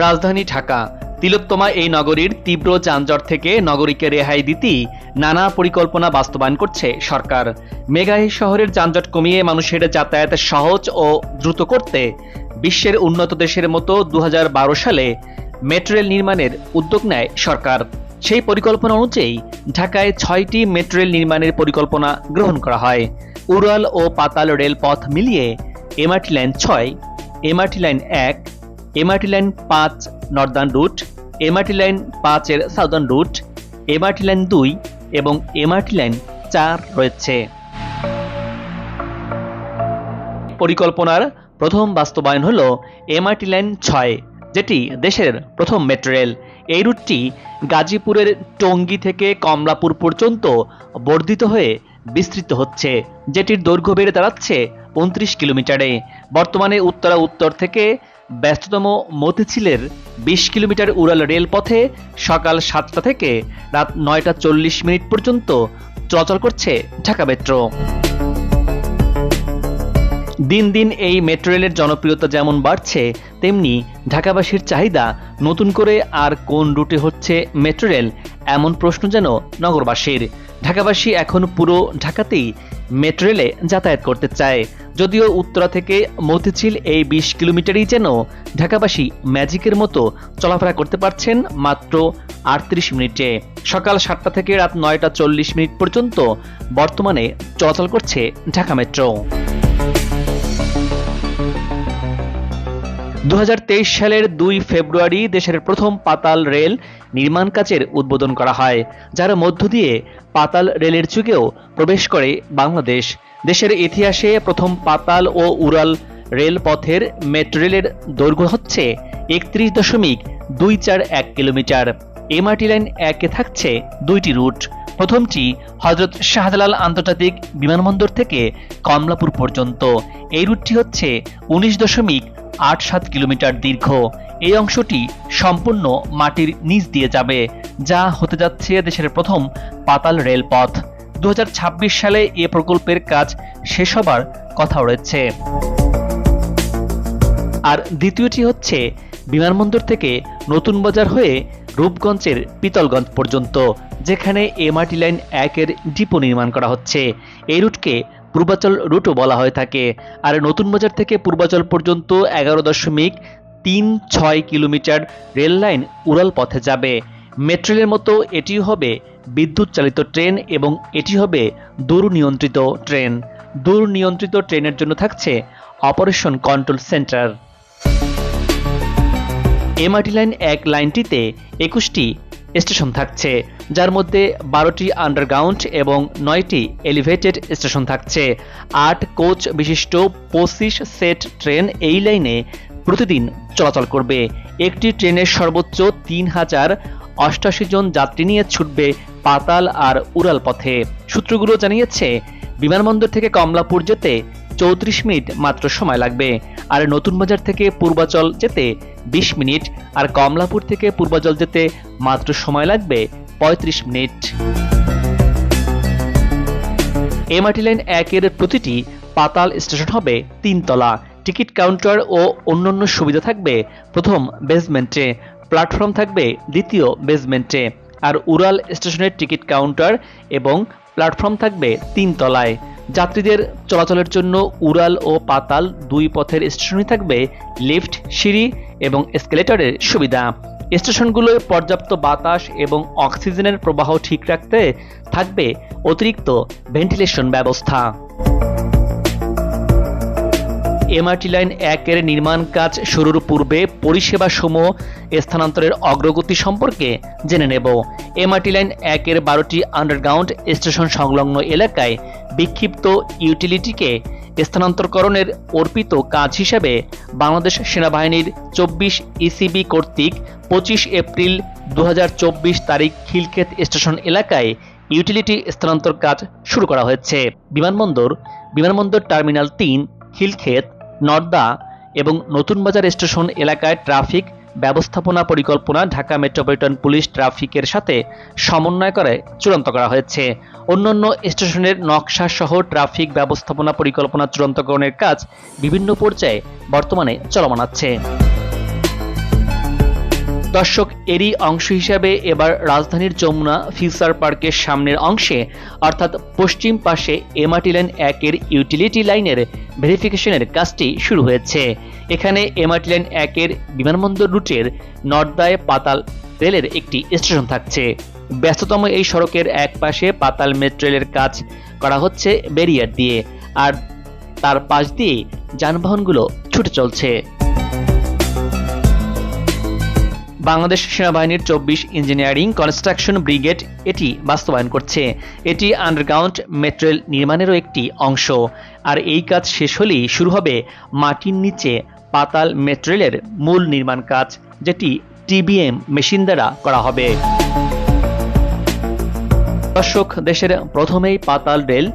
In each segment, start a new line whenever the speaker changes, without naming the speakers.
রাজধানী ঢাকা। তিলোত্তমা এই নগরীর তীব্র যানজট থেকে নগরীকে রেহাই দিতেই নানা পরিকল্পনা বাস্তবায়ন করছে সরকার। এই শহরের যানজট কমিয়ে মানুষের যাতায়াত সহজ ও দ্রুত করতে বিশ্বের উন্নত দেশের মতো দু হাজার বারো সালে মেট্রো রেল নির্মাণের উদ্যোগ নেয় সরকার। সেই পরিকল্পনা অনুযায়ী ঢাকায় ছয়টি মেট্রো রেল নির্মাণের পরিকল্পনা গ্রহণ করা হয়। উড়াল ও পাতাল রেলপথ মিলিয়ে এমআরটি লাইন ছয়, এমআরটি লাইন এক এমআরটি লাইন পাঁচ নর্দার্ন রুট এমআরটি লাইন পাঁচের সাউদার্ন রুট এমআরটি লাইন দুই এবং এমআরটি লাইন চার রয়েছে। পরিকল্পনার প্রথম বাস্তবায়ন হল এমআরটি লাইন ছয়, যেটি দেশের প্রথম মেট্রো রেল এই রুটটি গাজীপুরের টঙ্গী থেকে কমলাপুর পর্যন্ত বর্ধিত হয়ে বিস্তৃত হচ্ছে, যেটির দৈর্ঘ্য বেড়ে দাঁড়াচ্ছে উনত্রিশ কিলোমিটারে। বর্তমানে উত্তরা উত্তর থেকে ব্যস্ততম মতিঝিলের বিশ কিলোমিটার উড়াল রেলপথে সকাল সাতটা থেকে রাত নয়টা চল্লিশ মিনিট পর্যন্ত চলাচল করছে ঢাকা মেট্রো। দিন দিন এই মেট্রো রেলের জনপ্রিয়তা যেমন বাড়ছে, তেমনি ঢাকাবাসীর চাহিদা নতুন করে আর কোন রুটে হচ্ছে মেট্রো রেল এমন প্রশ্ন যেন নগরবাসীর। ঢাকাবাসী এখন পুরো ঢাকাতেই মেট্রো রেলে যাতায়াত করতে চায়। যদিও উত্তরা থেকে মতিঝিল এই বিশ কিলোমিটারই যেন ঢাকাবাসী ম্যাজিকের মতো চলাফেরা করতে পারছেন মাত্র আটত্রিশ মিনিটে। সকাল সাতটা থেকে রাত নয়টা চল্লিশ মিনিট পর্যন্ত বর্তমানে চলাচল করছে ঢাকা মেট্রো। দু হাজার তেইশ সালের দুই ফেব্রুয়ারি দেশের প্রথম পাতাল রেল নির্মাণ কাজের উদ্বোধন করা হয়, যার মধ্য দিয়ে পাতাল রেলের যুগেও প্রবেশ করে বাংলাদেশ। দেশের ইতিহাসে প্রথম পাতাল ও উড়াল রেল পথের মেট্রো রেলের দৈর্ঘ্য হচ্ছে একত্রিশ দশমিক দুই চার এক কিলোমিটার। এমআরটি লাইন একে থাকছে দুইটি রুট। প্রথমটি হজরত শাহজালাল আন্তর্জাতিক বিমানবন্দর থেকে কমলাপুর পর্যন্ত। এই রুটটি হচ্ছে উনিশ দশমিক আট সাত কিলোমিটার দীর্ঘ। এই অংশটি সম্পূর্ণ মাটির নিচ দিয়ে যাবে, যা হতে যাচ্ছে দেশের প্রথম পাতাল রেলপথ। দু হাজার ছাব্বিশ সালে এ প্রকল্পের কাজ শেষ হবার কথা রয়েছে। আর দ্বিতীয়টি হচ্ছে, বিমানবন্দর থেকে নতুন বাজার হয়ে রূপগঞ্জের পিতলগঞ্জ পর্যন্ত, যেখানে এমআরটি লাইন একের ডিপো নির্মাণ করা হচ্ছে। এই রুটকে পূর্বাচল রুটও বলা হয়ে থাকে। আর নতুন বাজার থেকে পূর্বাচল পর্যন্ত এগারো দশমিক তিন ছয় কিলোমিটার রেল লাইন উড়াল পথে যাবে। মেট্রো রেলের মতো এটিও হবে বিদ্যুৎ চালিত ট্রেন এবং এটি হবে দূর নিয়ন্ত্রিত ট্রেন। দূর নিয়ন্ত্রিত ট্রেনের জন্য থাকছে operation control centre. MRT line এক লাইনটিতে একুশটি স্টেশন থাকছে, যার মধ্যে বারোটি আন্ডারগ্রাউন্ড এবং নয়টি এলিভেটেড স্টেশন থাকছে। আট কোচ বিশিষ্ট পঁচিশ সেট ট্রেন এই লাইনে প্রতিদিন চলাচল করবে। একটি ট্রেনের সর্বোচ্চ তিন হাজার অষ্টাশি জন যাত্রী নিয়ে ছুটবে পাতাল আর উড়াল পথে সূত্রগুলো জানিয়েছে, বিমানবন্দর থেকে কমলাপুর যেতে চৌত্রিশ মিনিট মাত্র সময় লাগবে, আর নতুন বাজার থেকে পূর্বাচল যেতে বিশ মিনিট, আর কমলাপুর থেকে পূর্বাচল যেতে মাত্র সময় লাগবে পঁয়ত্রিশ মিনিট। এমআরটি লাইন একের প্রতিটি পাতাল স্টেশন হবে তিনতলা। টিকিট কাউন্টার ও অন্যান্য সুবিধা থাকবে প্রথম বেসমেন্টে। প্ল্যাটফর্ম থাকবে দ্বিতীয় বেসমেন্টে আর উড়াল স্টেশনের টিকিট কাউন্টার এবং প্ল্যাটফর্ম থাকবে তিন তলায় যাত্রীদের চলাচলের জন্য উড়াল ও পাতাল দুই পথের স্টেশনই থাকবে লিফট, সিঁড়ি এবং এসকেলেটরের সুবিধা। স্টেশনগুলোয় পর্যাপ্ত বাতাস এবং অক্সিজেনের প্রবাহ ঠিক রাখতে থাকবে অতিরিক্ত ভেন্টিলেশন ব্যবস্থা। এমআরটি লাইন একের নির্মাণ কাজ শুরুর পূর্বে পরিষেবা সমূহ স্থানান্তরের অগ্রগতি সম্পর্কে জেনে নেব। এমআরটি লাইন একের বারোটি আন্ডারগ্রাউন্ড স্টেশন সংলগ্ন এলাকায় বিক্ষিপ্ত ইউটিলিটিকে স্থানান্তরকরণের অর্পিত কাজ হিসেবে বাংলাদেশ সেনাবাহিনীর চব্বিশ ইসিবি কর্তৃক পঁচিশ এপ্রিল দু হাজার চব্বিশ তারিখ খিলক্ষেত স্টেশন এলাকায় ইউটিলিটি স্থানান্তর কাজ শুরু করা হয়েছে। বিমানবন্দর বিমানবন্দর টার্মিনাল তিন, খিলক্ষেত নর্দা এবং নতুন বাজার স্টেশন এলাকায় ট্রাফিক ব্যবস্থাপনা পরিকল্পনা ঢাকা মেট্রোপলিটন পুলিশ ট্রাফিকের সাথে সমন্বয় করে চূড়ান্ত করা হয়েছে। অন্যান্য স্টেশনের নকশা সহ ট্রাফিক ব্যবস্থাপনা পরিকল্পনা চূড়ান্তকরণের কাজ বিভিন্ন পর্যায়ে বর্তমানে চলমান আছে। দর্শক, এরই অংশ হিসাবে এবার রাজধানীর যমুনা ফিউচার পার্কের সামনের অংশে, অর্থাৎ পশ্চিম পাশে এমআরটি লাইন একের ইউটিলিটি লাইনের ভেরিফিকেশনের কাজটি শুরু হয়েছে। এখানে এমআরটি লাইন একের বিমানবন্দর রুটের নর্দায় পাতাল রেলের একটি স্টেশন থাকছে। ব্যস্ততম এই সড়কের এক পাশে পাতাল মেট্রো রেলের কাজ করা হচ্ছে ব্যারিয়ার দিয়ে, আর তার পাশ দিয়ে যানবাহনগুলো ছুটে চলছে। বাংলাদেশ সেনাবাহিনীর চব্বিশ ইঞ্জিনিয়ারিং কনস্ট্রাকশন ব্রিগেড এটি বাস্তবায়ন করছে। এটি আন্ডারগ্রাউন্ড মেট্রেল নির্মাণেরও একটি অংশ। আর এই কাজ শেষ হলেই শুরু হবে মাটির নিচে পাতাল মেট্রেলের মূল নির্মাণ কাজ, যেটি টিবিএম মেশিন দ্বারা করা হবে। দর্শক, দেশের প্রথমেই পাতাল রেল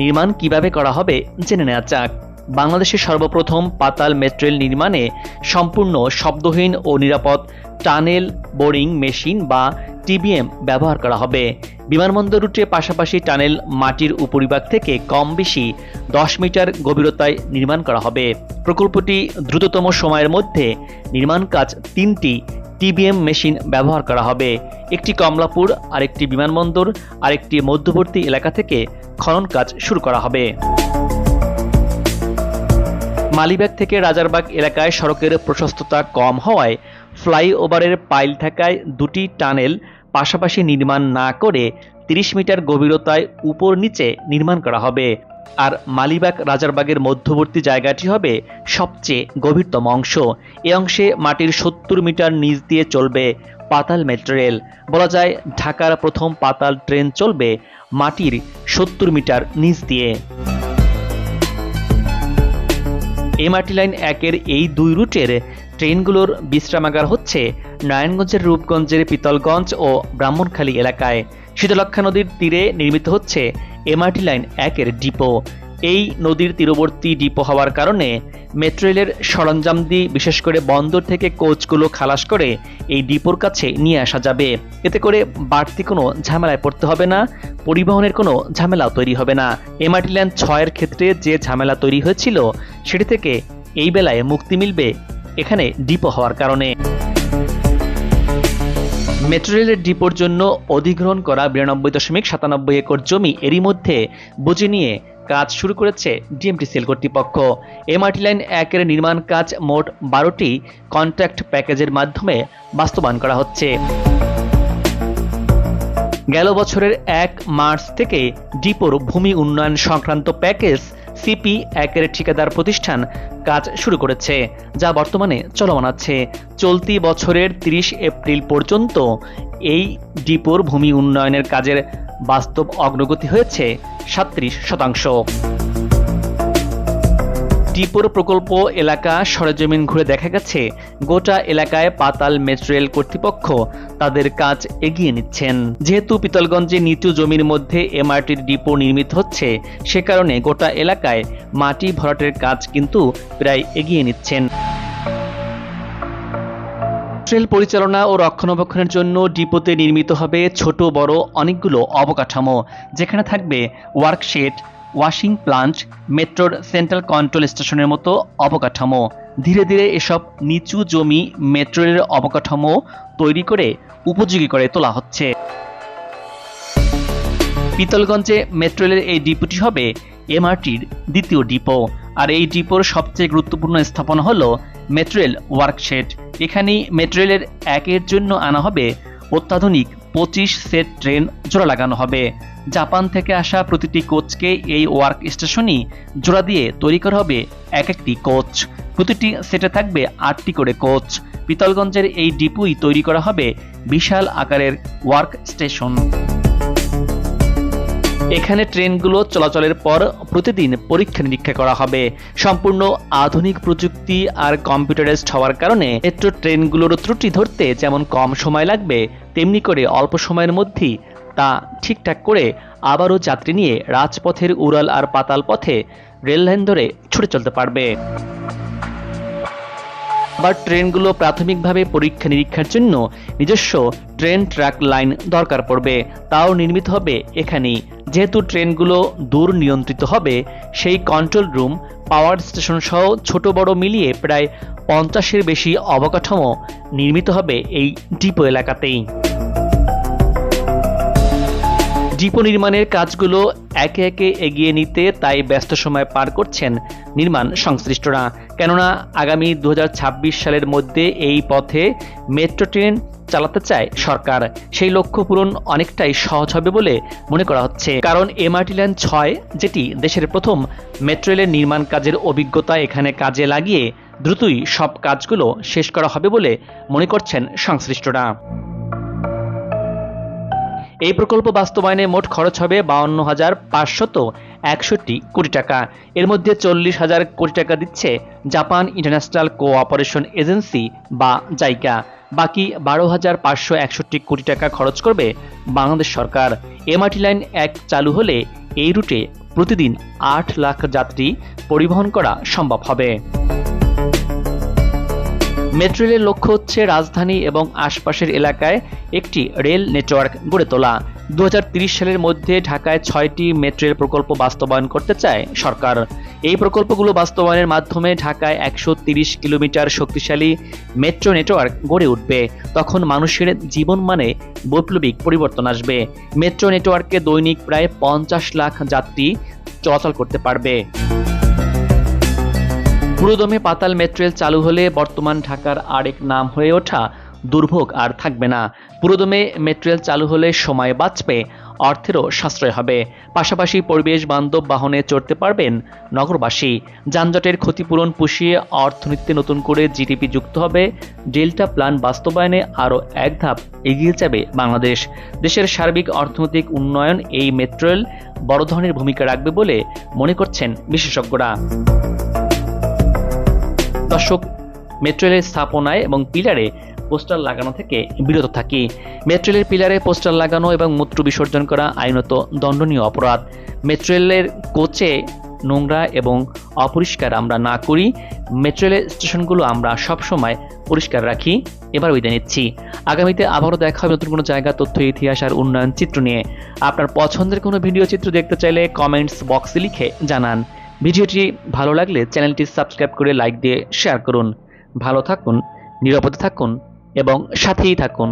নির্মাণ কীভাবে করা হবে, জেনে নেওয়া যাক। বাংলাদেশের সর্বপ্রথম পাতাল মেট্রেল নির্মাণে সম্পূর্ণ শব্দহীন ও নিরাপদ টানেল, বোরিং মেশিন বা টিবিএম ব্যবহার করা হবে। বিমানবন্দর রুটে পাশাপাশি টানেল মাটির উপরিভাগ থেকে কম বেশি দশ মিটার গভীরতায় নির্মাণ করা হবে। প্রকল্পটি দ্রুততম সময়ের মধ্যে নির্মাণ কাজ তিনটি টিবিএম মেশিন ব্যবহার করা হবে। একটি কমলাপুর, আরেকটি বিমানবন্দর, আরেকটি মধ্যবর্তী এলাকা থেকে খনন কাজ শুরু করা হবে। মালিবাগ থেকে রাজারবাগ এলাকায় সড়কের প্রশস্ততা কম হওয়ায় ফ্লাইওভারের পাইল থাকায় দুটি টানেল পাশাপাশি নির্মাণ না করে 30 মিটার গভীরতায় উপর নিচে নির্মাণ করা হবে। আর মালিবাগ রাজারবাগের মধ্যবর্তী জায়গাটি হবে সবচেয়ে গভীরতম অংশ। এ অংশে মাটির সত্তর মিটার নিচ দিয়ে চলবে পাতাল মেট্রো রেল। বলা যায়, ঢাকার প্রথম পাতাল ট্রেন চলবে মাটির সত্তর মিটার নিচ দিয়ে। এমআরটি লাইন একের এই দুই রুটের ট্রেনগুলোর বিশ্রামাগার হচ্ছে নারায়ণগঞ্জের রূপগঞ্জের পিতলগঞ্জ ও ব্রাহ্মণখালী এলাকায়। শীতলক্ষা নদীর তীরে নির্মিত হচ্ছে এমআরটি লাইন একের ডিপো। এই নদীর তীরবর্তী ডিপো হওয়ার কারণে মেট্রো রেলের সরঞ্জাম দিয়ে বিশেষ করে বন্দর থেকে কোচগুলো খালাস করে এই ডিপোর কাছে নিয়ে আসা যাবে। এতে করে বাড়তি কোনো ঝামেলায় পড়তে হবে না, পরিবহনের কোনো ঝামেলাও তৈরি হবে না। এমআরটি লাইন ছয়ের ক্ষেত্রে যে ঝামেলা তৈরি হয়েছিল, সেটি থেকে এই বেলায় মুক্তি মিলবে এখানে ডিপো হওয়ার কারণে। মেট্রো রেলের ডিপোর জন্য অধিগ্রহণ করা বিরানব্বই দশমিক সাতানব্বই একর জমি এরই মধ্যে বুঝে নিয়ে কাজ শুরু করেছে ডিএমটিসিএল কর্তৃপক্ষ। এমআরটি লাইন একের নির্মাণ কাজ মোট বারোটি কন্ট্রাক্ট প্যাকেজের মাধ্যমে বাস্তবায়ন করা হচ্ছে। গেল বছরের এক মার্চ থেকে ডিপোর ভূমি উন্নয়ন সংক্রান্ত প্যাকেজ সিপি একের ঠিকাদার প্রতিষ্ঠান কাজ শুরু করেছে, যা বর্তমানে চলমান আছে। চলতি বছরের ৩০ এপ্রিল পর্যন্ত এই ডিপোর ভূমি উন্নয়নের কাজের বাস্তব অগ্রগতি হয়েছে সাত্রিশ শতাংশ। ডিপোর প্রকল্প এলাকা সরেজমিন ঘুরে দেখা গেছে, গোটা এলাকায় পাতাল মেট্রো রেল কর্তৃপক্ষ তাদের কাজ এগিয়ে নিচ্ছেন। যেহেতু পিতলগঞ্জে নিচু জমির মধ্যে এমআরটির ডিপো নির্মিত হচ্ছে, সে কারণে গোটা এলাকায় মাটি ভরাটের কাজ কিন্তু প্রায় এগিয়ে নিচ্ছেন। ট্রেল পরিচালনা ও রক্ষণাবেক্ষণের জন্য ডিপোতে নির্মিত হবে ছোট বড় অনেকগুলো অবকাঠামো, যেখানে থাকবে ওয়ার্কশেড ওয়াশিং প্লান্ট, মেট্রোর সেন্ট্রাল কন্ট্রোল স্টেশনের মতো অবকাঠামো। ধীরে ধীরে এসব নিচু জমি মেট্রো রেলের অবকাঠামো তৈরি করে উপযোগী করে তোলা হচ্ছে। পিতলগঞ্জে মেট্রো রেলের এই ডিপোটি হবে এমআরটির দ্বিতীয় ডিপো। আর এই ডিপোর সবচেয়ে গুরুত্বপূর্ণ স্থাপনা হল মেট্রো রেল ওয়ার্কশেড। এখানেই মেট্রো রেলের একের জন্য আনা হবে অত্যাধুনিক পঁচিশ সেট ট্রেন জোড়া লাগানো হবে। জাপান থেকে আসা প্রতিটি কোচকে এই ওয়ার্ক স্টেশনই জোড়া দিয়ে তৈরি করা হবে এক একটি কোচ। প্রতিটি সেটে থাকবে আটটি করে কোচ। পিতলগঞ্জের এই ডিপুই তৈরি করা হবে বিশাল আকারের ওয়ার্ক স্টেশন। এখানে ট্রেনগুলো চলাচলের পর প্রতিদিন পরীক্ষা নিরীক্ষা করা হবে। সম্পূর্ণ আধুনিক প্রযুক্তি আর কম্পিউটারাইজড হওয়ার কারণে মেট্রো ট্রেনগুলোর ত্রুটি ধরতে যেমন কম সময় লাগবে, তেমনি করে অল্প সময়ের মধ্যেই তা ঠিকঠাক করে আবারও যাত্রী নিয়ে রাজপথের উড়াল আর পাতাল পথে রেললাইন ধরে ছুটে চলতে পারবে। আবার ট্রেনগুলো প্রাথমিকভাবে পরীক্ষা নিরীক্ষার জন্য নিজস্ব ট্রেন ট্র্যাক লাইন দরকার পড়বে। তাও নির্মিত হবে এখানেই। যেহেতু ট্রেনগুলো দূর নিয়ন্ত্রিত হবে, সেই কন্ট্রোল রুম পাওয়ার স্টেশন সহ ছোট বড় মিলিয়ে প্রায় পঞ্চাশের বেশি অবকাঠামো নির্মিত হবে এই ডিপো এলাকাতেই। ডিপো নির্মাণের কাজগুলো একে একে এগিয়ে নিতে তাই ব্যস্ত সময় পার করছেন নির্মাণ সংশ্লিষ্টরা। কেননা আগামী দু হাজার ছাব্বিশ সালের মধ্যে এই পথে মেট্রো ট্রেন চালাতে চায় সরকার। সেই লক্ষ্য পূরণ অনেকটাই সহজ হবে বলে মনে করা হচ্ছে। কারণ এমআরটি লাইন ছয়, যেটি দেশের প্রথম মেট্রো রেলের নির্মাণ কাজের অভিজ্ঞতা এখানে কাজে লাগিয়ে দ্রুতই সব কাজগুলো শেষ করা হবে বলে মনে করছেন সংশ্লিষ্টরা। এই প্রকল্প বাস্তবায়নে মোট খরচ হবে বাউন্ন হাজার পাঁচশত একষট্টি কোটি টাকা। এর মধ্যে চল্লিশ হাজার কোটি টাকা দিচ্ছে জাপান ইন্টারন্যাশনাল কোঅপারেশন এজেন্সি বা জাইকা। বাকি বারো হাজার পাঁচশো একষট্টি কোটি টাকা খরচ করবে বাংলাদেশ সরকার। এমআরটি লাইন এক চালু হলে এই রুটে প্রতিদিন আট লাখ যাত্রী পরিবহন করা সম্ভব হবে। মেট্রো রেলের লক্ষ্য হচ্ছে রাজধানী এবং আশপাশের এলাকায় একটি রেল নেটওয়ার্ক গড়ে তোলা। দু সালের মধ্যে ঢাকায় ছয়টি মেট্রো প্রকল্প বাস্তবায়ন করতে চায় সরকার। এই প্রকল্পগুলো বাস্তবায়নের মাধ্যমে ঢাকায় একশো কিলোমিটার শক্তিশালী মেট্রো নেটওয়ার্ক গড়ে উঠবে। তখন মানুষের জীবন মানে বৈপ্লবিক পরিবর্তন আসবে। মেট্রো নেটওয়ার্কে দৈনিক প্রায় পঞ্চাশ লাখ যাত্রী চলাচল করতে পারবে। পুরোদমে পাতাল মেট্রেল চালু হলে বর্তমান ঢাকার আরেক নাম হয়ে ওঠা দুর্ভোগ আর থাকবে না। পুরোদমে মেট্রেল চালু হলে সময় বাঁচবে, অর্থেরও সাশ্রয় হবে। পাশাপাশি পরিবেশ বান্ধব বাহনে চড়তে পারবেন নগরবাসী। যানজটের ক্ষতিপূরণ পুষিয়ে অর্থনীতিতে নতুন করে জিডিপি যুক্ত হবে। ডেল্টা প্ল্যান বাস্তবায়নে আরও এক ধাপ এগিয়ে যাবে বাংলাদেশ। দেশের সার্বিক অর্থনৈতিক উন্নয়ন এই মেট্রেল বড় ধরনের ভূমিকা রাখবে বলে মনে করছেন বিশেষজ্ঞরা। দর্শক মেট্রো রেলের স্থাপনায় এবং পিলারে পোস্টার লাগানো থেকে বিরত থাকি। মেট্রো রেলের পিলারে পোস্টার লাগানো এবং মূত্র বিসর্জন করা আইনত দণ্ডনীয় অপরাধ। মেট্রো রেলের কোচে নোংরা এবং অপরিষ্কার আমরা না করি। মেট্রো রেলের স্টেশনগুলো আমরা সবসময় পরিষ্কার রাখি। এবার বিদায় নিচ্ছি। আগামীতে আবারও দেখা হবে নতুন কোনো জায়গা, তথ্য, ইতিহাস আর উন্নয়ন চিত্র নিয়ে। আপনার পছন্দের কোনো ভিডিও চিত্র দেখতে চাইলে কমেন্টস বক্সে লিখে জানান। ভিডিওটি ভালো লাগলে চ্যানেলটি সাবস্ক্রাইব করে লাইক দিয়ে শেয়ার করুন। ভালো থাকুন, নিরাপদে থাকুন এবং সাথেই থাকুন।